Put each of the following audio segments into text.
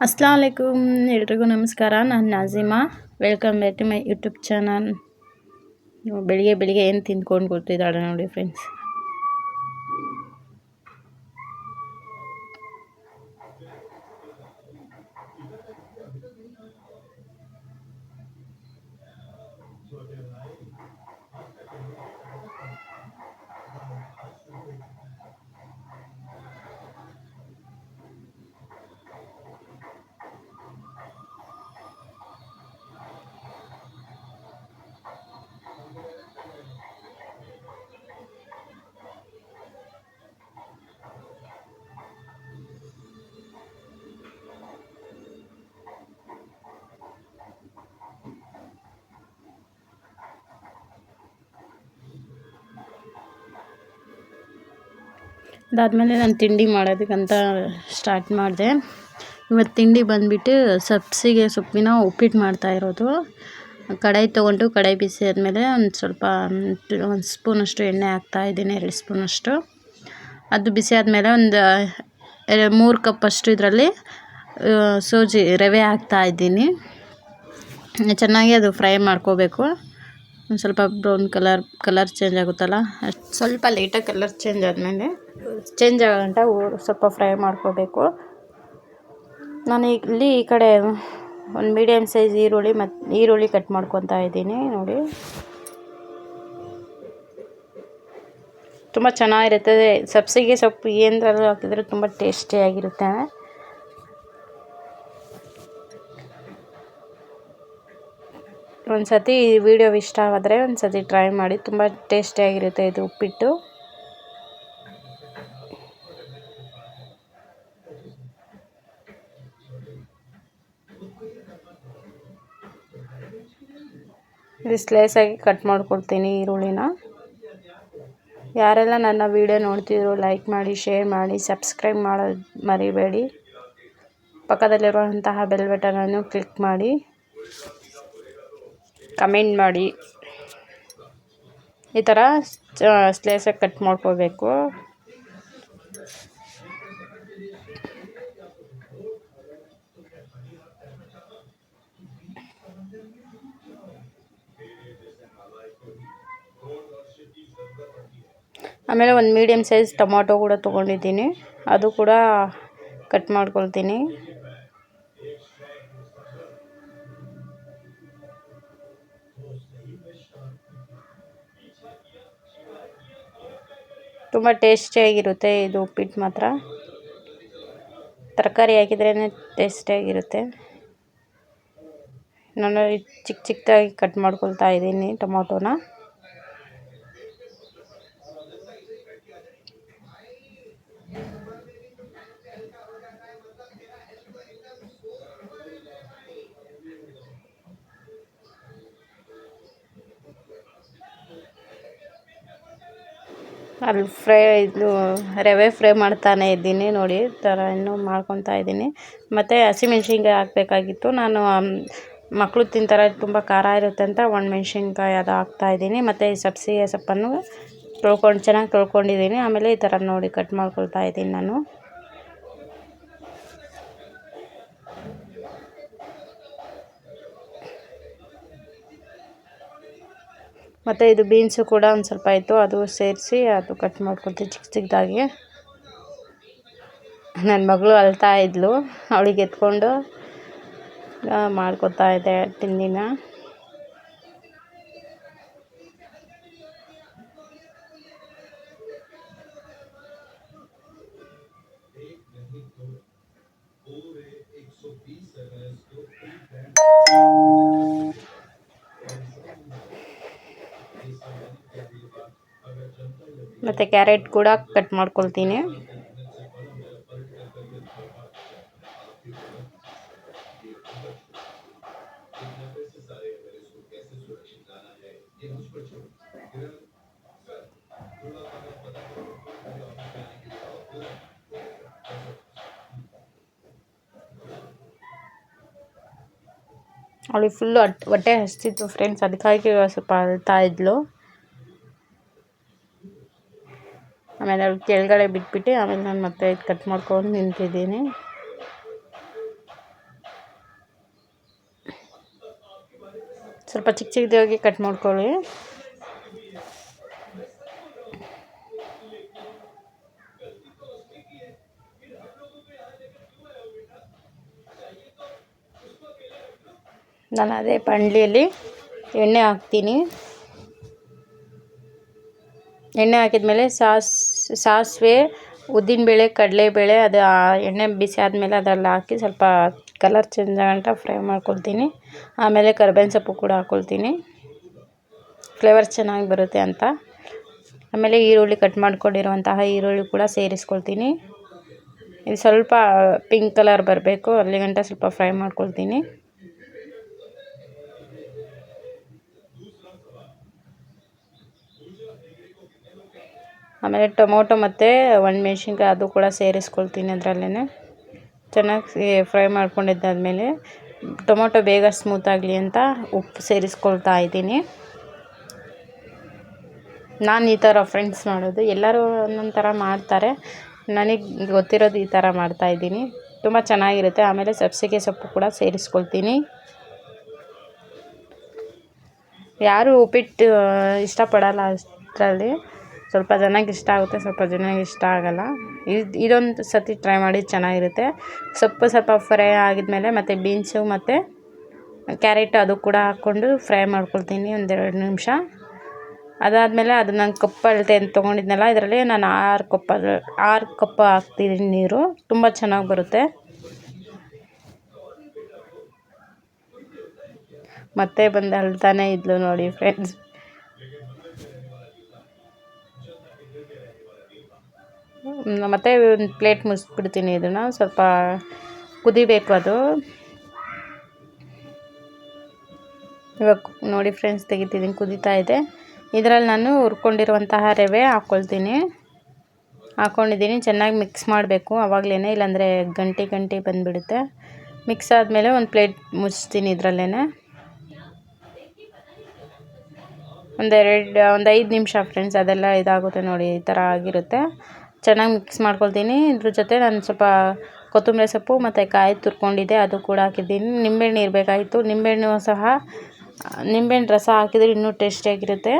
ಅಸ್ಲಾಮಲೈಕುಮ್ ಎಲ್ರಿಗೂ ನಮಸ್ಕಾರ. ನಾನು Nazima welcome back to my YouTube channel ಬೆಳಿಗ್ಗೆ ಬೆಳಿಗ್ಗೆ ಏನು ತಿಂದ್ಕೊಂಡು ಕೂತಿದ್ದಾಳೆ ನೋಡಿ ಫ್ರೆಂಡ್ಸ್ ಅದಾದಮೇಲೆ ನಾನು ತಿಂಡಿ ಮಾಡೋದಕ್ಕಂತ ಸ್ಟಾರ್ಟ್ ಮಾಡಿದೆ. ಇವತ್ತು ತಿಂಡಿ ಬಂದುಬಿಟ್ಟು ಸಬ್ಸಿಗೆ ಸೊಪ್ಪಿನ ಉಪ್ಪಿಟ್ಟು ಮಾಡ್ತಾ ಇರೋದು. ಕಡಾಯಿ ತೊಗೊಂಡು ಕಡಾಯಿ ಬಿಸಿ ಆದಮೇಲೆ ಒಂದು ಸ್ವಲ್ಪ, ಒಂದು ಸ್ಪೂನಷ್ಟು ಎಣ್ಣೆ ಹಾಕ್ತಾ ಇದ್ದೀನಿ, ಎರಡು ಸ್ಪೂನಷ್ಟು ಅದು ಬಿಸಿ ಆದಮೇಲೆ ಒಂದು ಮೂರು ಕಪ್ಪಷ್ಟು ಇದರಲ್ಲಿ ಸೂಜಿ ರವೆ ಹಾಕ್ತಾಯಿದ್ದೀನಿ ಚೆನ್ನಾಗಿ ಅದು ಫ್ರೈ ಮಾಡ್ಕೋಬೇಕು. ಒಂದು ಸ್ವಲ್ಪ ಬ್ರೌನ್ ಕಲರ್ ಕಲರ್ ಚೇಂಜ್ ಆಗುತ್ತಲ್ಲ? ಅಷ್ಟು ಸ್ವಲ್ಪ ಲೈಟಾಗಿ ಕಲರ್ ಚೇಂಜ್ ಆದಮೇಲೆ ಚೇಂಜ್ ಆಗೋಂಟ ಸ್ವಲ್ಪ ಫ್ರೈ ಮಾಡ್ಕೋಬೇಕು. ನಾನು ಇಲ್ಲಿ ಈ ಕಡೆ ಒಂದು ಮೀಡಿಯಮ್ ಸೈಜ್ ಈರುಳ್ಳಿ ಮತ್ತು ಈರುಳ್ಳಿ ಕಟ್ ಮಾಡ್ಕೊತಾ ಇದ್ದೀನಿ, ನೋಡಿ. ತುಂಬ ಚೆನ್ನಾಗಿರುತ್ತೆ. ಸಬ್ಸಿಗೆ ಸೊಪ್ಪು ಏನಾದ್ರೂ ಹಾಕಿದ್ರೆ ತುಂಬ ಟೇಸ್ಟಿಯಾಗಿರುತ್ತೆ ಒಂದು ಸರ್ತಿ ಈ ವಿಡಿಯೋ ಇಷ್ಟ ಆದರೆ ಒಂದು ಸರ್ತಿ ಟ್ರೈ ಮಾಡಿ. ತುಂಬ ಟೇಸ್ಟಿಯಾಗಿರುತ್ತೆ ಇದು ಉಪ್ಪಿಟ್ಟು. ಇದು ಸ್ಲೈಸಾಗಿ ಕಟ್ ಮಾಡಿಕೊಡ್ತೀನಿ ಈರುಳ್ಳಿನ. ಯಾರೆಲ್ಲ ನನ್ನ ವಿಡಿಯೋ ನೋಡ್ತಿದ್ರು ಲೈಕ್ ಮಾಡಿ ಶೇರ್ ಮಾಡಿ ಸಬ್ಸ್ಕ್ರೈಬ್ ಮಾಡೋದು ಮರಿಬೇಡಿ. ಪಕ್ಕದಲ್ಲಿರುವಂತಹ ಬೆಲ್ ಬಟನನ್ನು ಕ್ಲಿಕ್ ಮಾಡಿ. ಕಮೆಂಟ್ ಮಾಡಿ. ಈ ಥರ ಸ್ಲೇಸಾಗಿ ಕಟ್ ಮಾಡ್ಕೋಬೇಕು. ಆಮೇಲೆ ಒಂದು ಮೀಡಿಯಮ್ ಸೈಜ್ ಟೊಮಾಟೊ ಕೂಡ ತೊಗೊಂಡಿದ್ದೀನಿ. ಅದು ಕೂಡ ಕಟ್ ಮಾಡ್ಕೊಳ್ತೀನಿ. ತುಂಬ ಟೇಸ್ಟಿಯಾಗಿರುತ್ತೆ ಇದು ಉಪ್ಪಿಟ್ಟು ಮಾತ್ರ. ತರಕಾರಿ ಹಾಕಿದ್ರೇ ಟೇಸ್ಟಿಯಾಗಿರುತ್ತೆ. ನಾನು ಚಿಕ್ಕ ಚಿಕ್ಕದಾಗಿ ಕಟ್ ಮಾಡ್ಕೊಳ್ತಾ ಇದ್ದೀನಿ ಟೊಮೊಟೊನ. ಅಲ್ಲಿ ಫ್ರೈ, ಇದು ರವೆ ಫ್ರೈ ಮಾಡ್ತಾನೆ ಇದ್ದೀನಿ ನೋಡಿ ಥರ ಇನ್ನೂ ಮಾಡ್ಕೊತಾ ಇದ್ದೀನಿ. ಮತ್ತು ಹಸಿಮೆಣ್ಸಿನ್ಕಾಯಿ ಹಾಕಬೇಕಾಗಿತ್ತು. ನಾನು ಮಕ್ಕಳು ತಿಂತಾರೆ, ತುಂಬ ಖಾರ ಇರುತ್ತೆ ಅಂತ ಒಣಮೆಣ್ಸಿನ್ಕಾಯಿ ಅದು ಹಾಕ್ತಾಯಿದ್ದೀನಿ ಮತ್ತು ಈ ಸಬ್ಸಿಗೆ ಸೊಪ್ಪನ್ನು ತೊಳ್ಕೊಂಡು, ಚೆನ್ನಾಗಿ ತೊಳ್ಕೊಂಡಿದ್ದೀನಿ. ಆಮೇಲೆ ಈ ಥರ ನೋಡಿ ಕಟ್ ಮಾಡ್ಕೊಳ್ತಾ ಇದ್ದೀನಿ ನಾನು. ಮತ್ತು ಇದು ಬೀನ್ಸು ಕೂಡ ಒಂದು ಸ್ವಲ್ಪ ಇತ್ತು ಅದು ಸೇರಿಸಿ ಅದು ಕಟ್ ಮಾಡ್ಕೊಳ್ತೀನಿ ಚಿಕ್ಕ ಚಿಕ್ಕದಾಗಿ ನನ್ನ ಮಗಳು ಅಳ್ತಾ ಇದ್ಲು, ಅವಳಿಗೆ ಎತ್ಕೊಂಡು ಮಾಡ್ಕೊತಾ ಇದ್ದೆ ತಿಂಡಿನ. ಮತ್ತು ಕ್ಯಾರೆಟ್ ಕೂಡ ಕಟ್ ಮಾಡ್ಕೊಳ್ತೀನಿ. ಅವಳಿಗೆ ಫುಲ್ಲು ಹೊಟ್ಟೆ ಹಸ್ತಿತ್ತು ಫ್ರೆಂಡ್ಸ್ ಅದಕ್ಕಾಗಿ ಸ್ವಲ್ಪ ಅಳ್ತಾ ಇದ್ಲು. ಆಮೇಲೆ ಅದು ಕೆಳಗಡೆ ಬಿಟ್ಬಿಟ್ಟು ಆಮೇಲೆ ನಾನು ಮತ್ತೆ ಇದು ಕಟ್ ಮಾಡ್ಕೊಂಡು ನಿಂತಿದ್ದೀನಿ. ಸ್ವಲ್ಪ ಚಿಕ್ಕ ಚಿಕ್ಕದಾಗಿ ಕಟ್ ಮಾಡ್ಕೊಳ್ಳಿ. ನಾನು ಅದೇ ಪಂಡ್ಲಿಯಲ್ಲಿ ಎಣ್ಣೆ ಹಾಕ್ತೀನಿ. ಎಣ್ಣೆ ಹಾಕಿದ್ಮೇಲೆ ಸಾಸ್, ಸಾಸಿವೆ ಉದ್ದಿನಬೇಳೆ ಕಡಲೆಬೇಳೆ ಅದು ಎಣ್ಣೆ ಬಿಸಿ ಆದಮೇಲೆ ಅದ್ರಲ್ಲಿ ಹಾಕಿ ಸ್ವಲ್ಪ ಕಲರ್ ಚೇಂಜ್ ಆಗಂಟ ಫ್ರೈ ಮಾಡ್ಕೊಳ್ತೀನಿ. ಆಮೇಲೆ ಕರ್ಬೇವಿನ ಸೊಪ್ಪು ಕೂಡ ಹಾಕ್ಕೊಳ್ತೀನಿ ಫ್ಲೇವರ್ ಚೆನ್ನಾಗಿ ಬರುತ್ತೆ ಅಂತ. ಆಮೇಲೆ ಈರುಳ್ಳಿ ಕಟ್ ಮಾಡ್ಕೊಂಡಿರುವಂತಹ ಈರುಳ್ಳಿ ಕೂಡ ಸೇರಿಸ್ಕೊಳ್ತೀನಿ. ಇದು ಸ್ವಲ್ಪ ಪಿಂಕ್ ಕಲರ್ ಬರಬೇಕು, ಅಲ್ಲಿಗಂಟ ಸ್ವಲ್ಪ ಫ್ರೈ ಮಾಡ್ಕೊಳ್ತೀನಿ. ಆಮೇಲೆ ಟೊಮೊಟೊ ಮತ್ತು ಒಣಮೆಣ್ಸಿನ್ಕಾಯಿ ಅದು ಕೂಡ ಸೇರಿಸ್ಕೊಳ್ತೀನಿ ಅದರಲ್ಲೇ ಚೆನ್ನಾಗಿ ಫ್ರೈ ಮಾಡ್ಕೊಂಡಿದ್ದಾದಮೇಲೆ ಟೊಮೊಟೊ ಬೇಗ ಸ್ಮೂತಾಗಲಿ ಅಂತ ಉಪ್ಪು ಸೇರಿಸ್ಕೊಳ್ತಾ ಇದ್ದೀನಿ. ನಾನು ಈ ಥರ ಫ್ರೆಂಡ್ಸ್ ಮಾಡೋದು, ಎಲ್ಲರೂ ಒಂದೊಂದು ಥರ ಮಾಡ್ತಾರೆ. ನನಗೆ ಗೊತ್ತಿರೋದು ಈ ಥರ ಮಾಡ್ತಾಯಿದ್ದೀನಿ ತುಂಬ ಚೆನ್ನಾಗಿರುತ್ತೆ. ಆಮೇಲೆ ಸಬ್ಸಿಗೆ ಸೊಪ್ಪು ಕೂಡ ಸೇರಿಸ್ಕೊಳ್ತೀನಿ. ಯಾರು ಉಪ್ಪಿಟ್ಟು ಇಷ್ಟಪಡಲ್ಲ ಅಷ್ಟರಲ್ಲಿ ಸ್ವಲ್ಪ ಜನಕ್ಕೆ ಇಷ್ಟ ಆಗುತ್ತೆ, ಸ್ವಲ್ಪ ಜನಕ್ಕೆ ಇಷ್ಟ ಆಗೋಲ್ಲ. ಇದು ಇದೊಂದು ಸರ್ತಿ ಟ್ರೈ ಮಾಡಿ ಚೆನ್ನಾಗಿರುತ್ತೆ. ಸೊಪ್ಪು ಸ್ವಲ್ಪ ಫ್ರೈ ಆಗಿದ್ಮೇಲೆ ಮತ್ತು ಬೀನ್ಸು ಮತ್ತು ಕ್ಯಾರೆಟ್ ಅದು ಕೂಡ ಹಾಕ್ಕೊಂಡು ಫ್ರೈ ಮಾಡ್ಕೊಳ್ತೀನಿ ಒಂದೆರಡು ನಿಮಿಷ. ಅದಾದಮೇಲೆ ಅದು ನಾನು ಕಪ್ ಅಳತೆ ಅಂತ ತೊಗೊಂಡಿದ್ನಲ್ಲ, ಇದರಲ್ಲಿ ನಾನು ಆರು ಕಪ್ ಆರು ಕಪ್ ಹಾಕ್ತೀನಿ ನೀರು. ತುಂಬ ಚೆನ್ನಾಗಿ ಬರುತ್ತೆ. ಮತ್ತೆ ಬಂದು ಅಳ್ತಾನೆ ಇದ್ಲು ನೋಡಿ ಫ್ರೆಂಡ್ಸ್ ಮತ್ತು ಒಂದು ಪ್ಲೇಟ್ ಮುಚ್ಚಿಬಿಡ್ತೀನಿ ಇದನ್ನು. ಸ್ವಲ್ಪ ಕುದಿಬೇಕು ಅದು. ಇವಾಗ ನೋಡಿ ಫ್ರೆಂಡ್ಸ್, ತೆಗಿತಿದ್ದೀನಿ, ಕುದೀತಾ ಇದೆ. ಇದರಲ್ಲಿ ನಾನು ಹುರ್ಕೊಂಡಿರುವಂತಹ ರವೆ ಹಾಕ್ಕೊಳ್ತೀನಿ ಹಾಕ್ಕೊಂಡಿದ್ದೀನಿ ಚೆನ್ನಾಗಿ ಮಿಕ್ಸ್ ಮಾಡಬೇಕು ಆವಾಗಲೇ ಇಲ್ಲಾಂದರೆ ಗಂಟೆ ಗಂಟೆ ಬಂದುಬಿಡುತ್ತೆ. ಮಿಕ್ಸ್ ಆದಮೇಲೆ ಒಂದು ಪ್ಲೇಟ್ ಮುಚ್ತೀನಿ ಇದರಲ್ಲೇ ಒಂದೆರಡು ಒಂದು ಐದು ನಿಮಿಷ ಫ್ರೆಂಡ್ಸ್, ಅದೆಲ್ಲ ಇದಾಗುತ್ತೆ ನೋಡಿ, ಈ ಥರ ಆಗಿರುತ್ತೆ. ಚೆನ್ನಾಗಿ ಮಿಕ್ಸ್ ಮಾಡ್ಕೊಳ್ತೀನಿ. ಇದ್ರ ಜೊತೆ ನಾನು ಸ್ವಲ್ಪ ಕೊತ್ತಂಬರಿ ಸೊಪ್ಪು ಮತ್ತು ಕಾಯಿ ತುರ್ಕೊಂಡಿದ್ದೆ, ಅದು ಕೂಡ ಹಾಕಿದ್ದೀನಿ. ನಿಂಬೆಹಣ್ಣು ಇರಬೇಕಾಗಿತ್ತು ನಿಂಬೆಹಣ್ಣು ಸಹ, ನಿಂಬೆಹಣ್ಣು ರಸ ಹಾಕಿದರೆ ಇನ್ನೂ ಟೇಸ್ಟಿಯಾಗಿರುತ್ತೆ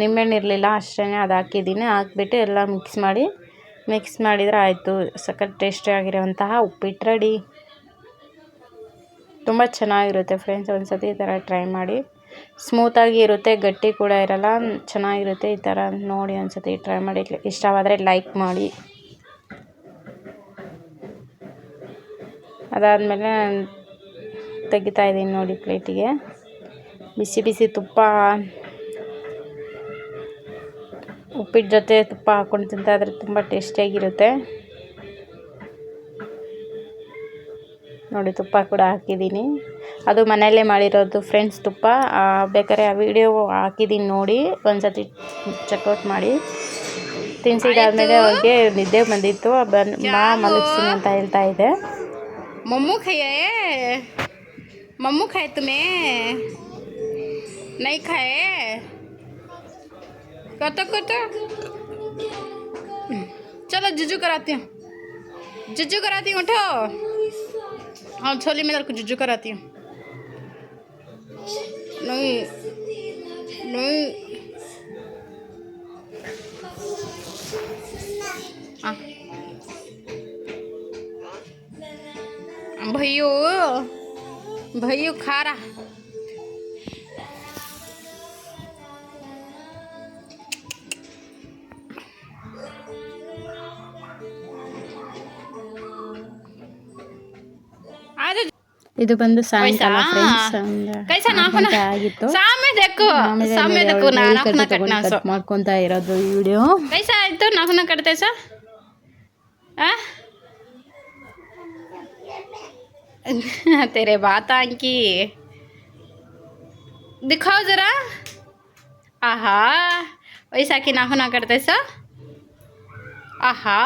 ನಿಂಬೆಹಣ್ಣು ಇರಲಿಲ್ಲ ಅಷ್ಟೇ ಅದು ಹಾಕಿದ್ದೀನಿ. ಹಾಕ್ಬಿಟ್ಟು ಎಲ್ಲ ಮಿಕ್ಸ್ ಮಾಡಿ ಮಿಕ್ಸ್ ಮಾಡಿದರೆ ಆಯಿತು. ಸಖತ್ ಟೇಸ್ಟಿಯಾಗಿರುವಂತಹ ಉಪ್ಪಿಟ್ಟು ರೆಡಿ. ತುಂಬ ಚೆನ್ನಾಗಿರುತ್ತೆ ಫ್ರೆಂಡ್ಸ್ ಒಂದು ಸತಿ ಈ ಥರ ಟ್ರೈ ಮಾಡಿ. ಸ್ಮೂತಾಗಿ ಇರುತ್ತೆ, ಗಟ್ಟಿ ಕೂಡ ಇರಲ್ಲ, ಚೆನ್ನಾಗಿರುತ್ತೆ ಈ ಥರ ನೋಡಿ ಅನ್ಸುತ್ತೆ ಟ್ರೈ ಮಾಡಿ ಇಷ್ಟವಾದರೆ ಲೈಕ್ ಮಾಡಿ. ಅದಾದಮೇಲೆ ತೆಗಿತಾ ಇದ್ದೀನಿ ನೋಡಿ ಪ್ಲೇಟಿಗೆ ಬಿಸಿ ಬಿಸಿ ತುಪ್ಪ ಉಪ್ಪಿಟ್ಟು ಜೊತೆ ತುಪ್ಪ ಹಾಕ್ಕೊಂಡು ತಿಂತಾಯಿದ್ರೆ ತುಂಬ ಟೇಸ್ಟಿಯಾಗಿರುತ್ತೆ ನೋಡಿ ತುಪ್ಪ ಕೂಡ ಹಾಕಿದ್ದೀನಿ. ಅದು ಮನೆಯಲ್ಲೇ ಮಾಡಿರೋದು ಫ್ರೆಂಡ್ಸ್ ತುಪ್ಪ. ಬೇಕಾದ್ರೆ ಆ ವಿಡಿಯೋ ಹಾಕಿದ್ದೀನಿ ನೋಡಿ. ಒಂದು ಸತಿ ಚೆಕ್ಔಟ್ ಮಾಡಿ. ತಿನ್ಸಿದಾದ್ಮೇಲೆ ಅವ್ರಿಗೆ ನಿದ್ದೆ ಬಂದಿತ್ತು. ಮಾ ಮಲಗಿಸ್ತೀನಿ ಅಂತ ಹೇಳ್ತಾ ಇದೆ. ಮಮ್ಮು ಕೈಯೇ ಮಮ್ಮು ಕಾಯ್ತು ಮೇ ನೈ ಕಾಯೇ ಕತ ಕತ ಚಲೋ ಜುಜು ಕರಾತಿ. ಜುಜು ಕರಾತಿ ಉಠೋ हाँ छोली मैं को जुजू कराती हूँ। नहीं नहीं। हाँ। भैयो भैयो खा रहा ಇದು ಬಂದು ಸಾಯಂಕಾಲ ವಯಸ್ಸಾ? ಫ್ರೆಂಡ್ಸ್ ಒಂದು कैसा ನಾಲ್ಕು नाखून ಗಂಟೆ ಆಗಿತ್ತು सामने देखो ಆಮೇಲೆ सामने देखो ना नाखून कटना सो ಕಟ್ ಮಾಡ್ಕೊತಾ ಇರೋದು ಈ ವಿಡಿಯೋ कैसा है तो नाखून कटते सो हाँ? तेरे बात की दिखाओ जरा आहा वैसा कि नाखून करते सो आहा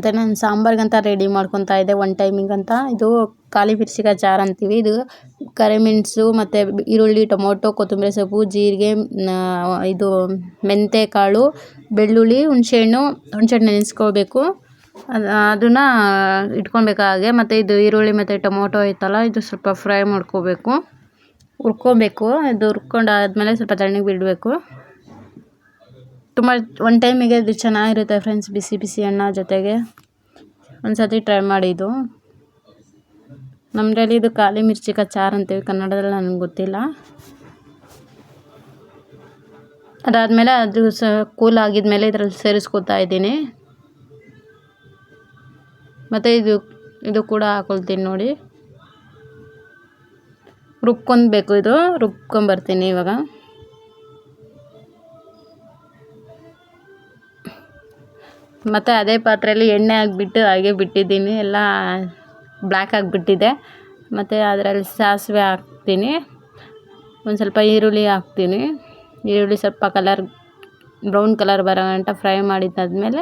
ಮತ್ತು ನಾನು ಸಾಂಬಾರ್ಗಂತ ರೆಡಿ ಮಾಡ್ಕೊತಾ ಇದ್ದೆ ಒನ್ ಟೈಮಿಂಗ್ ಅಂತ. ಇದು ಖಾಲಿ ಮಿರ್ಚಿಕಾಯಿ ಚಾರು ಅಂತೀವಿ. ಇದು ಕರಿಮೆಣಸು ಮತ್ತು ಈರುಳ್ಳಿ, ಟೊಮೊಟೊ, ಕೊತ್ತಂಬರಿ ಸೊಪ್ಪು, ಜೀರಿಗೆ ಇದು ಮೆಂತ್ಯ ಕಾಳು ಬೆಳ್ಳುಳ್ಳಿ, ಹುಣಸೆಹಣ್ಣು ಹುಣಸೆಹಣ್ಣು ನೆನೆಸ್ಕೋಬೇಕು. ಅದನ್ನು ಇಟ್ಕೊಬೇಕು ಹಾಗೆ. ಮತ್ತು ಇದು ಈರುಳ್ಳಿ ಮತ್ತು ಟೊಮೊಟೊ ಐತಲ್ಲ, ಇದು ಸ್ವಲ್ಪ ಫ್ರೈ ಮಾಡ್ಕೋಬೇಕು. ಹುರ್ಕೊಬೇಕು. ಇದು ಹುರ್ಕೊಂಡಾದ್ಮೇಲೆ ಸ್ವಲ್ಪ ತಣ್ಣಗೆ ಬಿಡಬೇಕು. ತುಂಬ ಒನ್ ಟೈಮಿಗೆ ಇದು ಚೆನ್ನಾಗಿರುತ್ತೆ ಫ್ರೆಂಡ್ಸ್ ಬಿಸಿ ಬಿಸಿ ಅನ್ನ ಜೊತೆಗೆ. ಒಂದು ಸತಿ ಟ್ರೈ ಮಾಡಿ ನಮ್ಮದ್ರಲ್ಲಿ ಇದು ಖಾಲಿ ಮಿರ್ಚಿ ಕಚ್ಚಾರ್ ಅಂತೀವಿ, ಕನ್ನಡದಲ್ಲಿ ನನಗೆ ಗೊತ್ತಿಲ್ಲ. ಅದಾದಮೇಲೆ ಅದು ಸಹ ಕೂಲ್ ಆಗಿದ್ಮೇಲೆ ಇದರಲ್ಲಿ ಸೇರಿಸ್ಕೊತಾ ಇದ್ದೀನಿ. ಮತ್ತು ಇದು ಇದು ಕೂಡ ಹಾಕೊಳ್ತೀನಿ ನೋಡಿ. ರುಬ್ಕೊಂಡ್ಬೇಕು ಇದು ರುಬ್ಕೊಂಬರ್ತೀನಿ ಇವಾಗ. ಮತ್ತು ಅದೇ ಪಾತ್ರೆಯಲ್ಲಿ ಎಣ್ಣೆ ಹಾಕ್ಬಿಟ್ಟು ಹಾಗೆ ಬಿಟ್ಟಿದ್ದೀನಿ. ಎಲ್ಲ ಬ್ಲ್ಯಾಕ್ ಆಗಿಬಿಟ್ಟಿದೆ. ಮತ್ತು ಅದರಲ್ಲಿ ಸಾಸಿವೆ ಹಾಕ್ತೀನಿ. ಒಂದು ಸ್ವಲ್ಪ ಈರುಳ್ಳಿ ಹಾಕ್ತೀನಿ. ಈರುಳ್ಳಿ ಸ್ವಲ್ಪ ಕಲರ್ ಬ್ರೌನ್ ಕಲರ್ ಬರೋ ಗಂಟ ಫ್ರೈ ಮಾಡಿದ್ದಾದಮೇಲೆ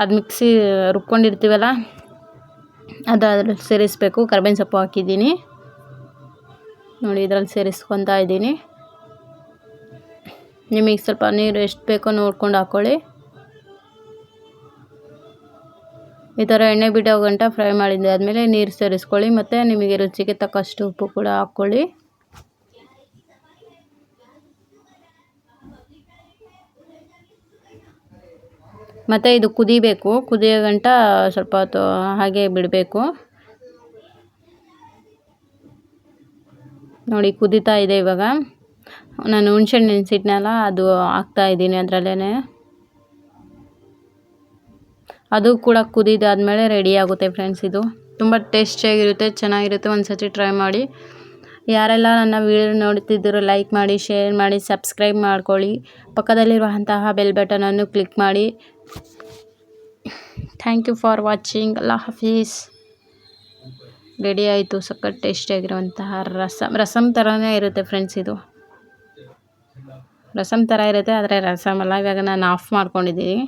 ಅದು ಮಿಕ್ಸಿ ರುಬ್ಕೊಂಡಿರ್ತೀವಲ್ಲ, ಅದು ಅದ್ರಲ್ಲಿ ಸೇರಿಸಬೇಕು. ಕರ್ಬೇವಿನ ಸೊಪ್ಪು ಹಾಕಿದ್ದೀನಿ. ನೋಡಿ ಇದರಲ್ಲಿ ಸೇರಿಸ್ಕೊತಾ ಇದ್ದೀನಿ. ನಿಮಗೆ ಸ್ವಲ್ಪ ನೀರು ಎಷ್ಟು ಬೇಕೋ ನೋಡ್ಕೊಂಡು ಹಾಕ್ಕೊಳ್ಳಿ ಈ ಥರ ಎಣ್ಣೆ ಬಿಡೋ ಗಂಟ ಫ್ರೈ ಮಾಡಿದ್ದಾದಮೇಲೆ ನೀರು ಸೇರಿಸ್ಕೊಳ್ಳಿ ಮತ್ತು ನಿಮಗೆ ರುಚಿಗೆ ತಕ್ಕಷ್ಟು ಉಪ್ಪು ಕೂಡ ಹಾಕ್ಕೊಳ್ಳಿ. ಮತ್ತು ಇದು ಕುದಿಬೇಕು. ಕುದಿಯೋ ಗಂಟ ಸ್ವಲ್ಪ ಹೊತ್ತು ಹಾಗೆ ಬಿಡಬೇಕು. ನೋಡಿ ಕುದೀತಾ ಇದೆ ಇವಾಗ. ನಾನು ಹುಣ್ಸೆಹಣ್ಣು ನೆನೆಸಿಟ್ನಲ್ಲ ಅದು ಹಾಕ್ತಾ ಇದ್ದೀನಿ ಅದರಲ್ಲೇ ಅದು ಕೂಡ ಕುದಿದಾದಮೇಲೆ ರೆಡಿ ಆಗುತ್ತೆ ಫ್ರೆಂಡ್ಸ್ ಇದು. ತುಂಬ ಟೇಸ್ಟಿಯಾಗಿರುತ್ತೆ ಚೆನ್ನಾಗಿರುತ್ತೆ. ಒಂದು ಸತಿ ಟ್ರೈ ಮಾಡಿ. ಯಾರೆಲ್ಲ ನನ್ನ ವೀಡಿಯೋ ನೋಡ್ತಿದ್ದರು ಲೈಕ್ ಮಾಡಿ ಶೇರ್ ಮಾಡಿ ಸಬ್ಸ್ಕ್ರೈಬ್ ಮಾಡ್ಕೊಳ್ಳಿ. ಪಕ್ಕದಲ್ಲಿರುವಂತಹ ಬೆಲ್ ಬಟನನ್ನು ಕ್ಲಿಕ್ ಮಾಡಿ. ಥ್ಯಾಂಕ್ ಯು ಫಾರ್ ವಾಚಿಂಗ್ ಅಲ್ಲಾ ಹಾಫೀಸ್. ರೆಡಿ ಆಯಿತು. ಸಖತ್ ಟೇಸ್ಟಿಯಾಗಿರುವಂತಹ ರಸಮ್ ರಸಮ್ ಥರನೇ ಇರುತ್ತೆ ಫ್ರೆಂಡ್ಸ್ ಇದು. ರಸಮ್ ಥರ ಇರುತ್ತೆ, ಆದರೆ ರಸಮಲ್ಲ ಇವಾಗ ನಾನು ಆಫ್ ಮಾಡ್ಕೊಂಡಿದ್ದೀನಿ.